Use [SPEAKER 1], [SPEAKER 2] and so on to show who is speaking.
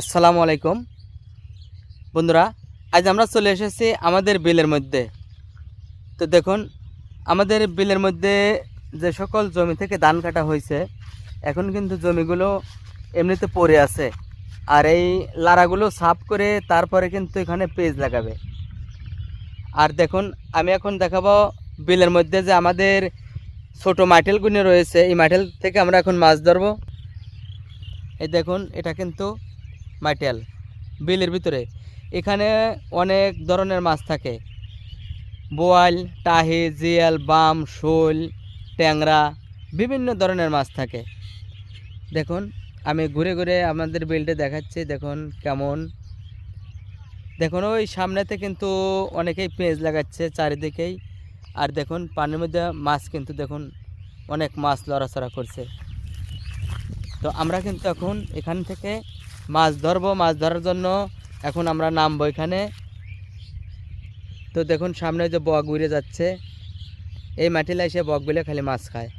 [SPEAKER 1] আসসালামু আলাইকুম। বন্ধুরা, আজ আমরা চলে এসেছি আমাদের বিলের মধ্যে। তো দেখুন, আমাদের বিলের মধ্যে যে সকল জমি থেকে ধান কাটা হয়েছে, এখন কিন্তু জমিগুলো এমনিতে পড়ে আছে। আর এই লারাগুলো সাফ করে তারপরে কিন্তু এখানে পেজ লাগাবে। আর দেখুন, আমি এখন দেখাবো বিলের মধ্যে যে আমাদের ছোট মাইটেলগুলো রয়েছে। এই মাইটেল থেকে আমরা এখন মাছ ধরবো। এই দেখুন, এটা কিন্তু মাইটেল, বিলের ভিতরে। এখানে অনেক ধরনের মাছ থাকে। বোয়াল, টাহি, জিয়াল, বাম, শোল, ট্যাংরা, বিভিন্ন ধরনের মাছ থাকে। দেখুন, আমি ঘুরে ঘুরে আমাদের বিলটা দেখাচ্ছি, দেখুন কেমন। দেখুন, ওই সামনেতে কিন্তু অনেকেই পেঁয়াজ লাগাচ্ছে চারিদিকেই। আর দেখুন, পানির মধ্যে মাছ কিন্তু দেখুন, অনেক মাছ লড়াচড়া করছে। তো আমরা কিন্তু এখন এখান থেকে মাছ ধরবো, মাছ ধরার জন্য এখন আমরা নামবো এখানে। তো দেখুন, সামনে যে বক উড়ে যাচ্ছে, এই মাটিলা এসে বকগুলো খালি মাছ খায়।